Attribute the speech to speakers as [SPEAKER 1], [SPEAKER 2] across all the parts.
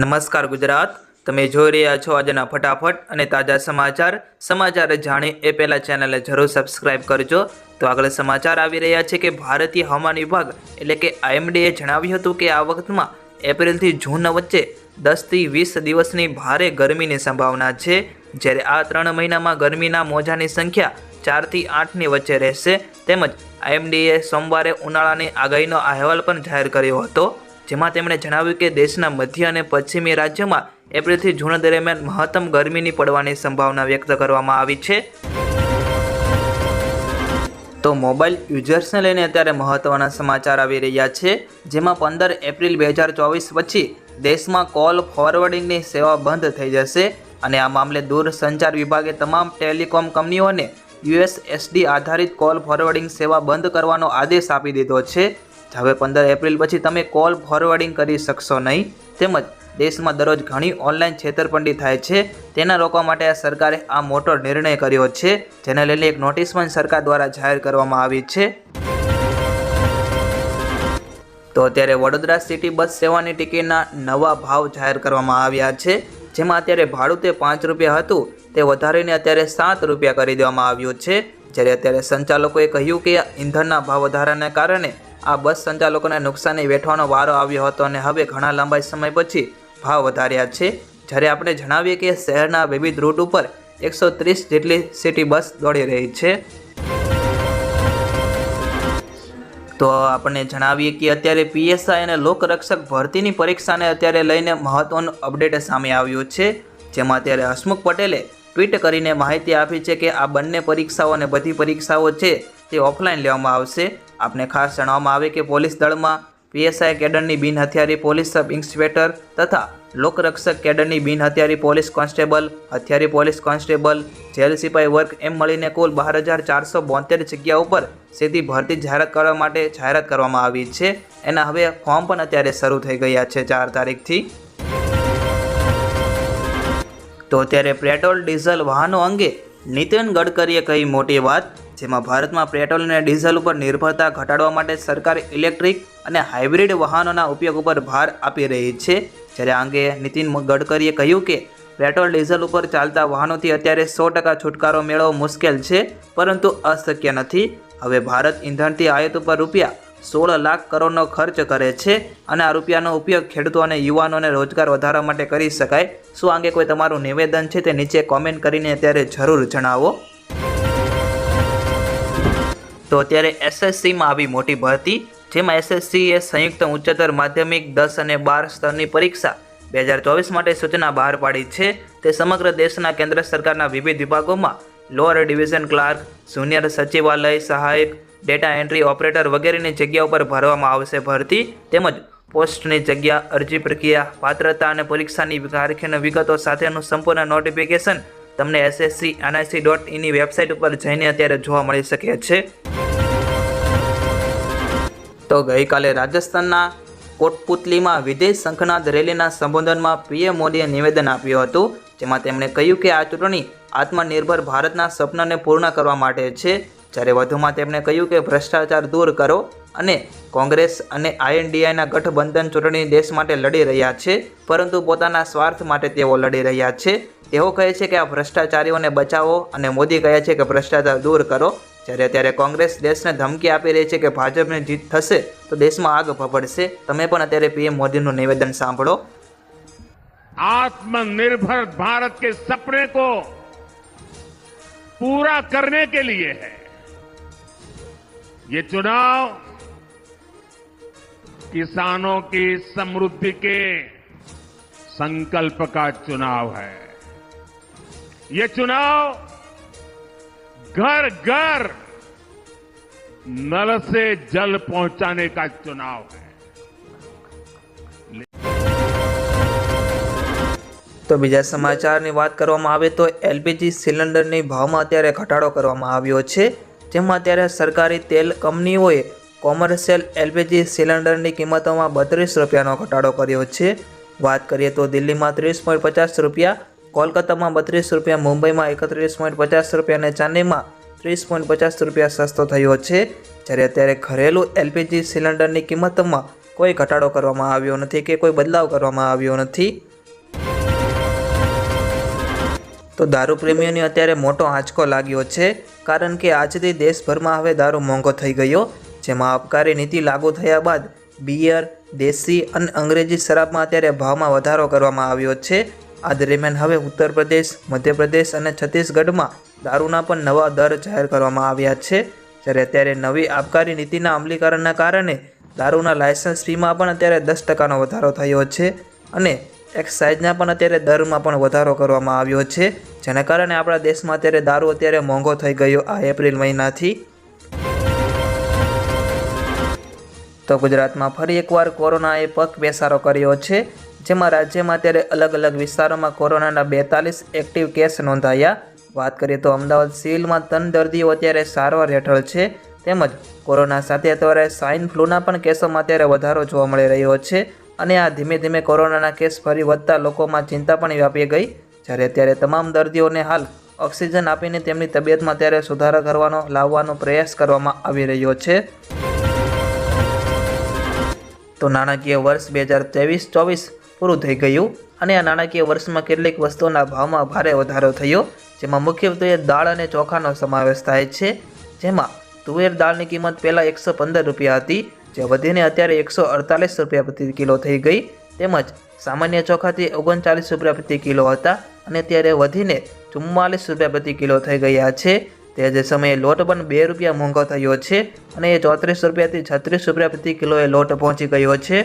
[SPEAKER 1] નમસ્કાર ગુજરાત. તમે જોઈ રહ્યા છો આજના ફટાફટ અને તાજા સમાચાર. સમાચાર જાણે એ પહેલાં ચેનલને જરૂર સબસ્ક્રાઇબ કરજો. તો આગળ સમાચાર આવી રહ્યા છે કે ભારતીય હવામાન વિભાગ, એટલે કે આઈએમડીએ જણાવ્યું હતું કે આ વખતમાં એપ્રિલથી જૂન વચ્ચે દસથી વીસ દિવસની ભારે ગરમીની સંભાવના છે. જ્યારે આ ત્રણ મહિનામાં ગરમીના મોજાની સંખ્યા ચારથી આઠની વચ્ચે રહેશે. તેમજ આઈએમડીએ સોમવારે ઉનાળાની આગાહીનો અહેવાલ પણ જાહેર કર્યો હતો. જેમાં તેમણે જણાવ્યું કે દેશના મધ્ય અને પશ્ચિમી રાજ્યોમાં એપ્રિલથી જૂન દરમિયાન મહત્તમ ગરમીની પડવાની સંભાવના વ્યક્ત કરવામાં આવી છે. તો મોબાઈલ યુઝર્સને લઈને અત્યારે મહત્ત્વના સમાચાર આવી રહ્યા છે. જેમાં પંદર એપ્રિલ બે હજાર ચોવીસ પછી દેશમાં કોલ ફોરવર્ડિંગની સેવા બંધ થઈ જશે અને આ મામલે દૂરસંચાર વિભાગે તમામ ટેલિકોમ કંપનીઓને યુએસએસડી આધારિત કોલ ફોરવર્ડિંગ સેવા બંધ કરવાનો આદેશ આપી દીધો છે. હવે પંદર એપ્રિલ પછી તમે કોલ ફોરવર્ડિંગ કરી શકશો નહીં. તેમજ દેશમાં દરરોજ ઘણી ઓનલાઈન છેતરપિંડી થાય છે. તેના રોકવા માટે આ સરકારે આ મોટો નિર્ણય કર્યો છે, જેને લઈને એક નોટિસ પણ સરકાર દ્વારા જાહેર કરવામાં આવી છે. તો અત્યારે વડોદરા સિટી બસ સેવાની ટિકિટના નવા ભાવ જાહેર કરવામાં આવ્યા છે. જેમાં અત્યારે ભાડું તે પાંચ રૂપિયા હતું, તે વધારીને અત્યારે સાત રૂપિયા કરી દેવામાં આવ્યું છે. જ્યારે અત્યારે સંચાલકોએ કહ્યું કે ઇંધણના ભાવ વધારાને કારણે આ બસ સંચાલકોને નુકસાની વેઠવાનો વારો આવ્યો હતો અને હવે ઘણા લાંબા સમય પછી ભાવ વધાર્યા છે. જ્યારે આપણે જણાવીએ કે શહેરના વિવિધ રૂટ ઉપર એકસો ત્રીસ જેટલી સિટી બસ દોડી રહી છે. તો આપણે જણાવીએ કે અત્યારે પીએસઆઈ અને લોકરક્ષક ભરતીની પરીક્ષાને અત્યારે લઈને મહત્વનું અપડેટ સામે આવ્યું છે. જેમાં અત્યારે હસમુખ પટેલે ટ્વીટ કરીને માહિતી આપી છે કે આ બંને પરીક્ષાઓ અને બધી પરીક્ષાઓ છે તે ઓફલાઈન લેવામાં આવશે. આપને ખાસ જણાવવામાં આવે કે પોલીસ દળમાં પીએસઆઈ કેડરની બિન હથિયારી પોલીસ સબ ઇન્સ્પેક્ટર તથા લોકરક્ષક કેડરની બિન હથિયારી પોલીસ કોન્સ્ટેબલ, હથિયારી પોલીસ કોન્સ્ટેબલ, જેલ સિપાઈ વર્ક એમ મળીને કુલ બાર હજાર ચારસો બોતેર જગ્યા ઉપર સીધી ભરતી જાહેરાત કરવા માટે જાહેરાત કરવામાં આવી છે. એના હવે ફોર્મ પણ અત્યારે શરૂ થઈ ગયા છે ચાર તારીખથી. તો અત્યારે પેટ્રોલ, ડીઝલ, વાહનો અંગે નીતિન ગડકરીએ કહી મોટી વાત. જેમાં ભારતમાં પેટ્રોલ અને ડીઝલ ઉપર નિર્ભરતા ઘટાડવા માટે સરકાર ઇલેક્ટ્રિક અને હાઇબ્રિડ વાહનોના ઉપયોગ ઉપર ભાર આપી રહી છે. જ્યારે આ અંગે નીતિન ગડકરીએ કહ્યું કે, પેટ્રોલ, ડીઝલ ઉપર ચાલતા વાહનોથી અત્યારે સો ટકા છુટકારો મેળવવો મુશ્કેલ છે, પરંતુ અશક્ય નથી. હવે ભારત ઇંધણથી આયાત ઉપર રૂપિયા સોળ લાખ કરોડનો ખર્ચ કરે છે અને આ રૂપિયાનો ઉપયોગ ખેડૂતો અને યુવાનોને રોજગાર વધારવા માટે કરી શકાય. શું અંગે કોઈ તમારું નિવેદન છે તે નીચે કોમેન્ટ કરીને અત્યારે જરૂર જણાવો. તો અત્યારે એસએસસીમાં આવી મોટી ભરતી, જેમાં એસએસસી એ સંયુક્ત ઉચ્ચતર માધ્યમિક દસ અને બાર સ્તરની પરીક્ષા બે હજાર ચોવીસ માટે સૂચના બહાર પાડી છે. તે સમગ્ર દેશના કેન્દ્ર સરકારના વિવિધ વિભાગોમાં લોઅર ડિવિઝન ક્લાર્ક જુનિયર સચિવાલય સહાયક ડેટા એન્ટ્રી ઓપરેટર વગેરેની જગ્યા ઉપર ભરવામાં આવશે ભરતી, તેમજ પોસ્ટની જગ્યા, અરજી પ્રક્રિયા, પાત્રતા અને પરીક્ષાની તારીખની વિગતો સાથેનું સંપૂર્ણ નોટિફિકેશન તમને એસએસસી એનઆઈસી ડોટ ઇની વેબસાઇટ ઉપર જઈને અત્યારે જોવા મળી શકે છે. તો ગઈકાલે રાજસ્થાનના કોટપુતલીમાં વિદેશ શંખનાદ રેલીના સંબોધનમાં પીએમ મોદીએ નિવેદન આપ્યું હતું, જેમાં તેમણે કહ્યું કે આ ચૂંટણી આત્મનિર્ભર ભારતના સપનાને પૂર્ણ કરવા માટે છે. જ્યારે વધુમાં તેમણે કહ્યું કે ભ્રષ્ટાચાર દૂર કરો અને કોંગ્રેસ અને આઈએનડીઆઈના ગઠબંધન ચૂંટણી દેશ માટે લડી રહ્યા છે, પરંતુ પોતાના સ્વાર્થ માટે તેઓ લડી રહ્યા છે. તેઓ કહે છે કે આ ભ્રષ્ટાચારીઓને બચાવો અને મોદી કહે છે કે ભ્રષ્ટાચાર દૂર કરો જ્યારે અત્યારે કોંગ્રેસ દેશને ધમકી આપી રહી છે કે ભાજપની જીત થશે તો દેશમાં આગ ભભડશે તમે પણ અત્યારે પીએમ મોદીનું નિવેદન સાંભળો
[SPEAKER 2] आत्मनिर्भर भारत के सपने को पूरा करने के लिए है ये चुनाव किसानों की समृद्धि के संकल्प का चुनाव है ये चुनाव घर घर नल से जल पहुंचाने का चुनाव है
[SPEAKER 1] તો બીજા સમાચારની વાત કરવામાં આવે તો એલપીજી સિલિન્ડરની ભાવમાં અત્યારે ઘટાડો કરવામાં આવ્યો છે જેમાં અત્યારે સરકારી તેલ કંપનીઓએ કોમર્શિયલ એલપીજી સિલિન્ડરની કિંમતોમાં બત્રીસ રૂપિયાનો ઘટાડો કર્યો છે વાત કરીએ તો દિલ્હીમાં ત્રીસ પોઈન્ટ પચાસ રૂપિયા કોલકાતામાં બત્રીસ રૂપિયા, મુંબઈમાં એકત્રીસ પોઈન્ટ પચાસ રૂપિયા અને ચાંદીમાં ત્રીસ પોઈન્ટ પચાસ રૂપિયા સસ્તો થયો છે. જ્યારે અત્યારે ઘરેલું એલપીજી સિલિન્ડરની કિંમતમાં કોઈ ઘટાડો કરવામાં આવ્યો નથી કે કોઈ બદલાવ કરવામાં આવ્યો નથી. તો દારૂ પ્રેમીઓને અત્યારે મોટો આંચકો લાગ્યો છે, કારણ કે આજથી દેશભરમાં હવે દારૂ મોંઘો થઈ ગયો, જેમાં આબકારી નીતિ લાગુ થયા બાદ બિયર, દેશી અને અંગ્રેજી શરાબમાં અત્યારે ભાવમાં વધારો કરવામાં આવ્યો છે. આ દરમિયાન હવે ઉત્તર પ્રદેશ મધ્યપ્રદેશ અને છત્તીસગઢમાં દારૂના પણ નવા દર જાહેર કરવામાં આવ્યા છે. જ્યારે અત્યારે નવી આબકારી નીતિના અમલીકરણના કારણે દારૂના લાયસન્સ ફીમાં પણ અત્યારે દસ ટકાનો વધારો થયો છે અને એક્સાઇઝના પણ અત્યારે દરમાં પણ વધારો કરવામાં આવ્યો છે. જેના કારણે આપણા દેશમાં અત્યારે દારૂ અત્યારે મોંઘો થઈ ગયો આ એપ્રિલ મહિનાથી. તો ગુજરાતમાં ફરી એકવાર કોરોનાએ પગ બેસારો કર્યો છે. જેમાં રાજ્યમાં અત્યારે અલગ અલગ વિસ્તારોમાં કોરોનાના બેતાલીસ એક્ટિવ કેસ નોંધાયા. વાત કરીએ તો અમદાવાદ સિવિલમાં ત્રણ દર્દીઓ અત્યારે સારવાર હેઠળ છે. તેમજ કોરોના સાથે અત્યારે સ્વાઇન ફ્લૂના પણ કેસોમાં અત્યારે વધારો જોવા મળી રહ્યો છે. અને આ ધીમે ધીમે કોરોનાના કેસ ફરી વધતા લોકોમાં ચિંતા પણ વ્યાપી ગઈ. જ્યારે અત્યારે તમામ દર્દીઓને હાલ ઓક્સિજન આપીને તેમની તબિયતમાં અત્યારે સુધારો કરવાનો, લાવવાનો પ્રયાસ કરવામાં આવી રહ્યો છે. તો નાણાકીય વર્ષ બે હજાર ત્રેવીસ ચોવીસ પૂરું થઈ ગયું અને આ નાણાકીય વર્ષમાં કેટલીક વસ્તુઓના ભાવમાં ભારે વધારો થયો, જેમાં મુખ્યત્વે દાળ અને ચોખાનો સમાવેશ થાય છે, જેમાં તુવેર દાળની કિંમત પહેલાં એકસો પંદર રૂપિયા હતી, જે વધીને અત્યારે એકસો અડતાલીસ રૂપિયા પ્રતિ કિલો થઈ ગઈ, તેમજ સામાન્ય ચોખાથી ઓગણચાલીસ રૂપિયા પ્રતિ કિલો હતા અને અત્યારે વધીને ચુમ્માલીસ રૂપિયા પ્રતિ કિલો થઈ ગયા છે. તે જે સમયે લોટ પણ બે રૂપિયા મોંઘો થયો છે અને એ ચોત્રીસ રૂપિયાથી છત્રીસ રૂપિયા પ્રતિ કિલોએ લોટ પહોંચી ગયો છે.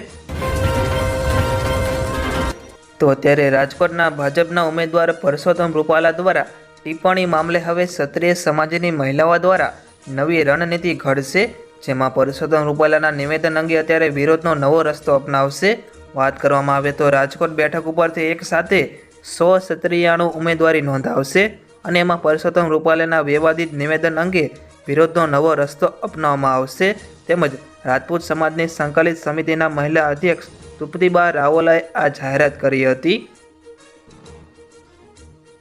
[SPEAKER 1] તો અત્યારે રાજકોટના ભાજપના ઉમેદવાર પરસોત્તમ રૂપાલા દ્વારા ટિપ્પણી મામલે હવે ક્ષત્રિય સમાજની મહિલાઓ દ્વારા નવી રણનીતિ ઘડશે, જેમાં પરસોત્તમ રૂપાલાના નિવેદન અંગે અત્યારે વિરોધનો નવો રસ્તો અપનાવશે. વાત કરવામાં આવે તો રાજકોટ બેઠક ઉપરથી એક સાથે સો ક્ષત્રિયાણું ઉમેદવારી નોંધાવશે અને એમાં પરસોત્તમ રૂપાલાના વિવાદિત નિવેદન અંગે વિરોધનો નવો રસ્તો અપનાવવામાં આવશે. તેમજ રાજપૂત સમાજની સંકલિત સમિતિના મહિલા અધ્યક્ષ તૃપ્તિબા રાવલાએ આ જાહેરાત કરી હતી.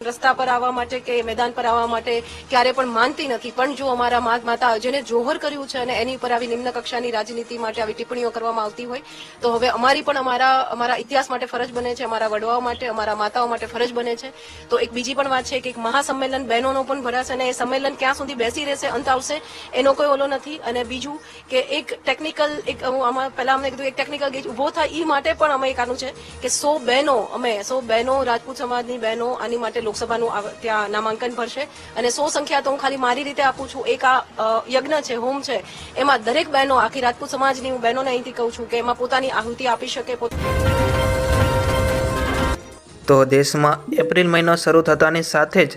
[SPEAKER 3] રસ્તા પર આવવા માટે કે મેદાન પર આવવા માટે ક્યારે પણ માનતી નથી. પણ જો અમારા માતા જેને જોહર કર્યું છે અને એની ઉપર આવી નિમ્ન કક્ષાની રાજનીતિ માટે આવી ટિપ્પણીઓ કરવામાં આવતી હોય, તો હવે અમારી પણ અમારા અમારા ઇતિહાસ માટે ફરજ બને છે, અમારા વડવાઓ માટે, અમારા માતાઓ માટે ફરજ બને છે. તો એક બીજી પણ વાત છે કે એક મહાસંમેલન બહેનોનો પણ ભરાશે અને એ સંમેલન ક્યાં સુધી બેસી રહેશે, અંત આવશે, એનો કોઈ ઓલો નથી. અને બીજું કે એક ટેકનિકલ એક આમાં પહેલા અમને કીધું, એક ટેકનિકલ ગેજ ઊભો થાય એ માટે પણ અમે એક આનું છે કે સો બહેનો, અમે સો બહેનો રાજપૂત સમાજની બહેનો આની માટે લોકસભાનું ત્યાં નામાંકન ભરશે અને સો સંખ્યા તો હું ખાલી મારી રીતે આપું છું. એક આ યજ્ઞ છે, હોમ છે. એમાં દરેક બહેનો, આખી રાજપૂત સમાજની હું બહેનોને અહીંથી કહું છું કે એમાં પોતાની આહુતિ આપી શકે
[SPEAKER 1] તો દેશમાં એપ્રિલ મહિનો શરૂ થતાની સાથે જ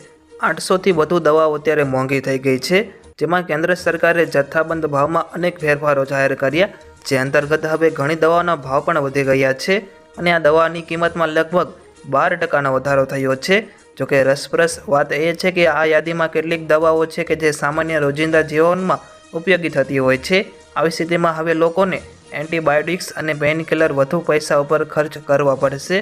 [SPEAKER 1] આઠસોથી વધુ દવાઓ અત્યારે મોંઘી થઈ ગઈ છે, જેમાં કેન્દ્ર સરકારે જથ્થાબંધ ભાવમાં અનેક ફેરફારો જાહેર કર્યા, જે અંતર્ગત હવે ઘણી દવાઓના ભાવ પણ વધી ગયા છે, અને આ દવાની કિંમતમાં લગભગ બાર ટકાનો વધારો થયો છે. જોકે રસપ્રસ વાત એ છે કે આ યાદીમાં કેટલીક દવાઓ છે કે જે સામાન્ય રોજિંદા જીવનમાં ઉપયોગી થતી હોય છે. આવી સ્થિતિમાં હવે લોકોને એન્ટીબાયોટિક્સ અને પેઇનકિલર વધુ પૈસા ઉપર ખર્ચ કરવા પડશે.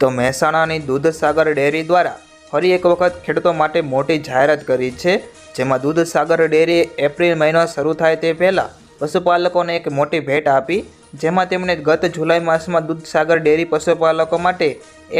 [SPEAKER 1] તો મહેસાણાની દૂધસાગર ડેરી દ્વારા ફરી એક વખત ખેડૂતો માટે મોટી જાહેરાત કરી છે, જેમાં દૂધસાગર ડેરીએ એપ્રિલ મહિનો શરૂ થાય તે પહેલાં પશુપાલકોને એક મોટી ભેટ આપી જેમાં તેમણે ગત જુલાઈ માસમાં દૂધસાગર ડેરી પશુપાલકો માટે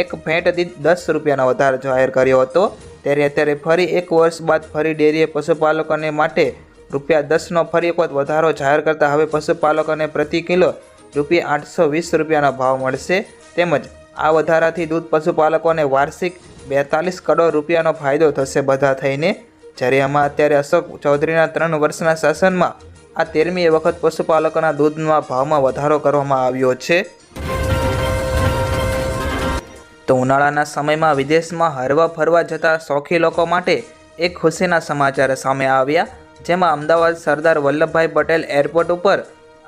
[SPEAKER 1] એક ભેટ દીઠ દસ રૂપિયાનો વધારો જાહેર કર્યો હતો. ત્યારે અત્યારે ફરી એક વર્ષ બાદ ફરી ડેરીએ પશુપાલકોને માટે રૂપિયા દસનો ફરી એક વખત વધારો જાહેર કરતા હવે પશુપાલકોને પ્રતિ કિલો રૂપિયા આઠસો વીસ રૂપિયાનો ભાવ મળશે. તેમજ આ વધારાથી દૂધ પશુપાલકોને વાર્ષિક બેતાલીસ કરોડ રૂપિયાનો ફાયદો થશે બધા થઈને. જ્યારે આમાં અત્યારે અશોક ચૌધરીના ત્રણ વર્ષના શાસનમાં આ તેરમી વખત પશુપાલકોના દૂધના ભાવમાં વધારો કરવામાં આવ્યો છે. તો ઉનાળાના સમયમાં વિદેશમાં હરવા ફરવા જતા શોખી લોકો માટે એક ખુશીના સમાચાર સામે આવ્યા, જેમાં અમદાવાદ સરદાર વલ્લભભાઈ પટેલ એરપોર્ટ ઉપર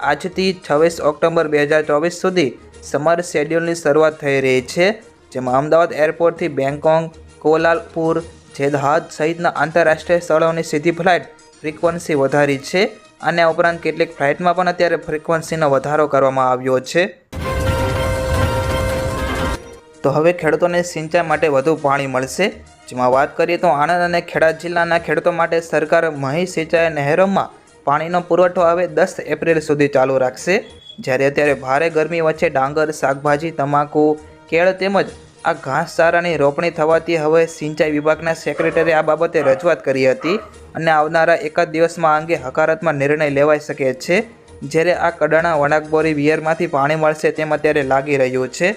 [SPEAKER 1] આજથી છવ્વીસ ઓક્ટોબર બે હજાર ચોવીસ સુધી સમર શેડ્યુલની શરૂઆત થઈ રહી છે, જેમાં અમદાવાદ એરપોર્ટથી બેંગકોંગ, કોલાલપુર, જેદહાદ સહિતના આંતરરાષ્ટ્રીય સ્થળોની સીધી ફ્લાઇટ ફ્રીક્વન્સી વધારી છે. અને આ ઉપરાંત કેટલીક ફ્લાઇટમાં પણ અત્યારે ફ્રિકવન્સીનો વધારો કરવામાં આવ્યો છે. તો હવે ખેડૂતોને સિંચાઈ માટે વધુ પાણી મળશે. જેમાં વાત કરીએ તો આણંદ અને ખેડા જિલ્લાના ખેડૂતો માટે સરકાર મહી સિંચાઈ નહેરોમાં પાણીનો પુરવઠો હવે દસ એપ્રિલ સુધી ચાલુ રાખશે. જ્યારે અત્યારે ભારે ગરમી વચ્ચે ડાંગર, શાકભાજી, તમાકુ, કેળ તેમજ આ ઘાસચારાની રોપણી થવાથી હવે સિંચાઈ વિભાગના સેક્રેટરી આ બાબતે રજૂઆત કરી હતી. અને આવનારા એકાદ દિવસમાં અંગે હકારાત્મક નિર્ણય લેવાઈ શકે છે. જ્યારે આ કડાણા વણાકબોરી વિયરમાંથી પાણી મળશે તેમ અત્યારે લાગી રહ્યું છે.